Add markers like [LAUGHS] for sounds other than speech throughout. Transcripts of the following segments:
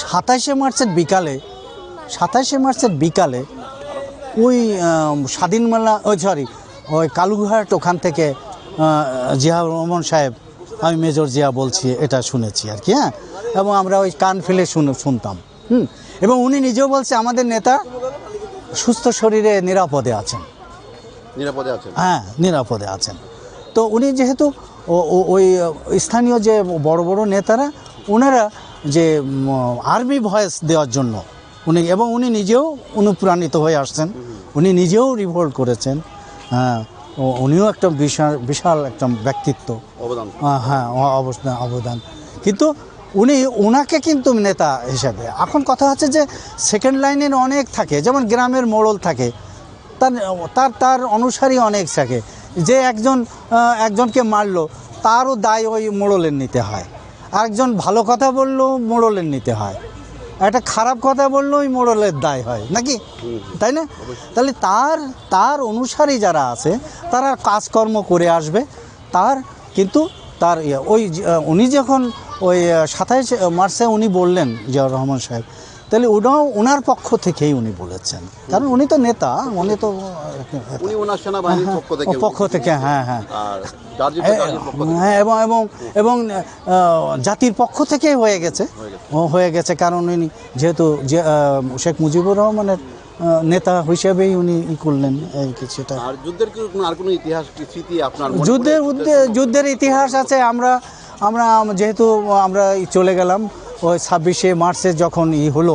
সাতাশে মার্চের বিকালে সাতাশে মার্চের বিকালে ওই আহ, স্বাধীন মেলা ওই সরি ওই কালুঘাট ওখান থেকে জিয়া রহমান সাহেব আমি মেজর জিয়া বলছি এটা শুনেছি আর কি হ্যাঁ? এবং আমরা ওই কান ফেলে শুনে শুনতাম হুম? এবং উনি নিজেও বলছে আমাদের নেতা সুস্থ শরীরে নিরাপদে আছেন। নিরাপদে আছেন? হ্যাঁ নিরাপদে আছেন। তো উনি যেহেতু ওই স্থানীয় যে বড় বড় নেতারা ওনারা যে আর্মি ভয়েস দেওয়ার জন্য। উনি এবং উনি নিজেও অনুপ্রাণিত হয়ে আসছেন। উনি নিজেও রিভোল্ট করেছেন। হ্যাঁ উনিও একটা বিশাল বিশাল একটা ব্যক্তিত্ব। অবদান। হ্যাঁ অবদান অবদান। কিন্তু উনি ওনাকে কিন্তু নেতা হিসাবে এখন কথা হচ্ছে যে সেকেন্ড লাইনের অনেক থাকে যেমন গ্রামের মোড়ল থাকে। তার তার তার অনুসারী অনেক থাকে। যে একজন একজনকে মারলো তারও দায় ওই মোড়লের নিতে হয়। আরেকজন ভালো কথা বললেও মোড়লের নিতে হয়। একটা খারাপ কথা বললেও ওই মোড়লের দায় হয়। নাকি? তাই না? তাহলে তার তার অনুসারে যারা আছে তারা কাজকর্ম করে আসবে। তার কিন্তু তার ইয়ে, ওই উনি যখন ওই সাতাইশ মার্চে উনি বললেন জিয়াউর রহমান সাহেব তাহলে ওনাও ওনার পক্ষ থেকেই উনি বলেছেন। কারণ উনি তো নেতা উনি তো উনি ওনার সেনাবাহিনীর পক্ষ থেকে পক্ষ থেকে হ্যাঁ হ্যাঁ। হ্যাঁ এবং এবং এবং জাতির পক্ষ থেকেই হয়ে গেছে। হয়ে গেছে। হয়ে কারণ উনি যেহেতু শেখ মুজিবুর রহমানের নেতা হিসেবেই উনি ই করলেন এই কিছুটা আর যুদ্ধের আর কোনো ইতিহাস স্মৃতি আপনার যুদ্ধের যুদ্ধের ইতিহাস আছে আমরা আমরা যেহেতু আমরা চলে গেলাম ওই ছাব্বিশে মার্চে যখন ই হলো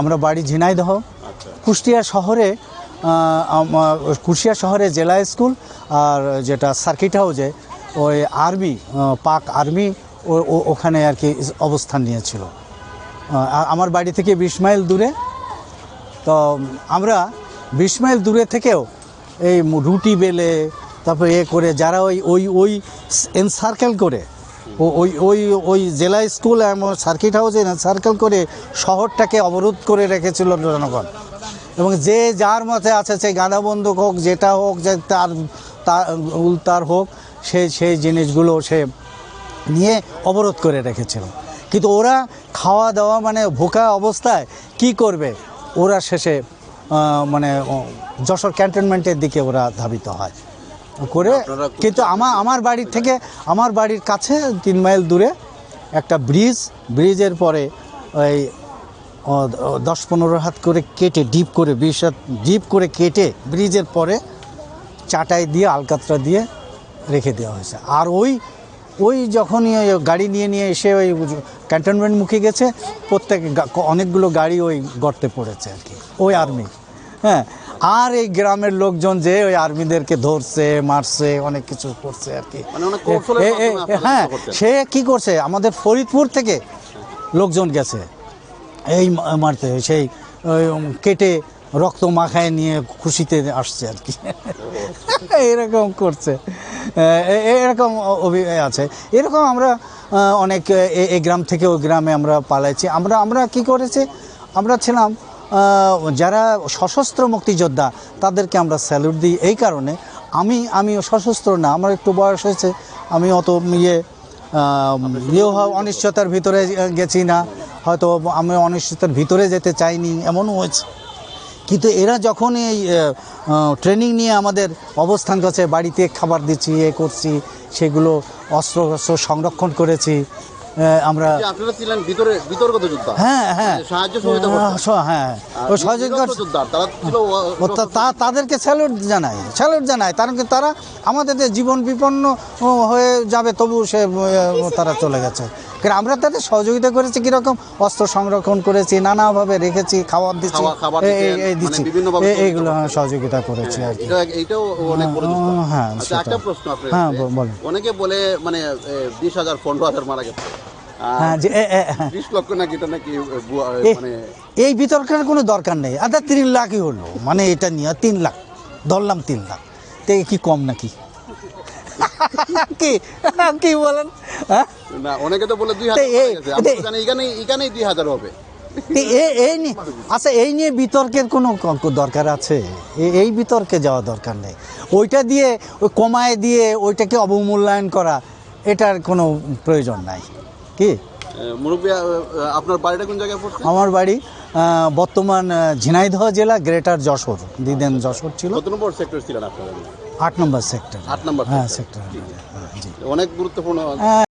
আমরা বাড়ি ঝিনাইদহ আচ্ছা। কুষ্টিয়া শহরে কুষ্টিয়া শহরে জেলা স্কুল আর যেটা সার্কিট হাউসে ওই আর্মি পাক আর্মি ওখানে আর কি অবস্থান নিয়েছিল। আমার বাড়ি থেকে বিশ মাইল দূরে। তো আমরা বিশ মাইল দূরে থেকেও এই রুটি বেলে তারপরে এ করে যারা ওই ওই ওই এনসার্কেল করে ওই ওই ওই জেলা স্কুল এবং সার্কিট হাউসে সার্কেল করে শহরটাকে অবরোধ করে রেখেছিল জনগণ। এবং যে যার মতে আছে সেই গাঁদা বন্দুক হোক, যেটা হোক, যে তার তার উল্টার হোক, সে সেই জিনিসগুলো সে নিয়ে অবরোধ করে রেখেছিল। কিন্তু ওরা খাওয়া দাওয়া মানে ভোকা অবস্থায় কি করবে? ওরা শেষে মানে যশোর ক্যান্টনমেন্টের দিকে ওরা ধাবিত হয়। করে কিন্তু আমার আমার বাড়ির থেকে আমার বাড়ির কাছে তিন মাইল দূরে একটা ব্রিজ ব্রিজের পরে ওই দশ পনেরো হাত করে কেটে ডিপ করে বিশ হাত ডিপ করে কেটে ব্রিজের পরে চাটাই দিয়ে আলকাতরা দিয়ে রেখে দেওয়া হয়েছে। আর ওই ওই যখনই ওই গাড়ি নিয়ে নিয়ে এসে ওই ক্যান্টনমেন্ট মুখে গেছে প্রত্যেক অনেকগুলো গাড়ি ওই গর্তে পড়েছে আর কি। ওই আর্মি। হ্যাঁ আর এই গ্রামের লোকজন যে ওই আর্মিদেরকে ধরছে মারছে অনেক কিছু করছে আর কি। মানে হ্যাঁ সে কি করছে? আমাদের ফরিদপুর থেকে লোকজন গেছে। এই মারতে সেই কেটে রক্ত মাখায় নিয়ে খুশিতে আসছে আর কি। [LAUGHS] এরকম করছে। এরকম আছে। এরকম আমরা অনেক এ- এই গ্রাম থেকে ওই গ্রামে আমরা পালাইছি। আমরা আমরা কি করেছি? আমরা ছিলাম যারা সশস্ত্র মুক্তিযোদ্ধা, তাদেরকে আমরা স্যালুট দিই। এই কারণে আমি আমি সশস্ত্র না, আমার একটু বয়স হয়েছে, আমি অত ইয়ে ইয়ে হওয়া অনিশ্চয়তার ভিতরে গেছি না। হয়তো আমি অনিশ্চয়তার ভিতরে যেতে চাইনি, এমনও হয়েছে। কিন্তু এরা যখন এই ট্রেনিং নিয়ে আমাদের অবস্থান করছে, বাড়িতে খাবার দিচ্ছি, এ করছি, সেগুলো অস্ত্র অস্ত্র সংরক্ষণ করেছি আমরা আপনারা ছিলেন ভিতরে বিতর্কত যোদ্ধা। হ্যাঁ হ্যাঁ। মানে সাহায্য সহযোগিতা হ্যাঁ ওই সহযোগিতা যোদ্ধা তারা ছিল ও- ও তা- তা তাদেরকে স্যালুট জানাই স্যালুট জানাই কারণ কি তারা আমাদের যে জীবন বিপন্ন হয়ে যাবে তবু সে তারা চলে গেছে। আমরা তাদের সহযোগিতা করেছি কীরকম অস্ত্র সংরক্ষণ করেছি নানাভাবে রেখেছি খাবার দিচ্ছি মানে দিচ্ছি। সহযোগিতা এইগুলো হ্যাঁ, সহযোগিতা করেছি আর কি। এইটাও অনেক হ্যাঁ, আচ্ছা একটা প্রশ্ন হ্যাঁ। বলেন। অনেকে বলে মানে বিশ হাজার পনেরো হাজার মারা গেছে। হ্যাঁ হ্যাঁ। মানে এই বিতর্কের কোনো দরকার নেই। আদা তিন লাখই হলো। মানে এটা নিয়ে তিন লাখ। ধরলাম তিন লাখ। তো কি কম নাকি? কি? কি বলেন? হ্যাঁ? না অনেকে তো বলে দুই হাজার এখানে এখানেই দুই হাজার হবে। এই নিয়ে আচ্ছা এই নিয়ে বিতর্কের কোনো দরকার আছে? এই বিতর্কে যাওয়া দরকার নেই। ওইটা দিয়ে ওই কমায় দিয়ে ওইটাকে অবমূল্যায়ন করা এটার কোনো প্রয়োজন নাই। কি? মুরব্বী আপনার বাড়িটা কোন জায়গায় পড়ছে? আমার বাড়ি বর্তমান ঝিনাইদহ জেলা গ্রেটার যশোর দিদেন যশোর ছিল। সেক্টর ছিলেন আপনারা? আট নম্বর সেক্টর আট নম্বর হ্যাঁ সেক্টর অনেক গুরুত্বপূর্ণ। হ্যাঁ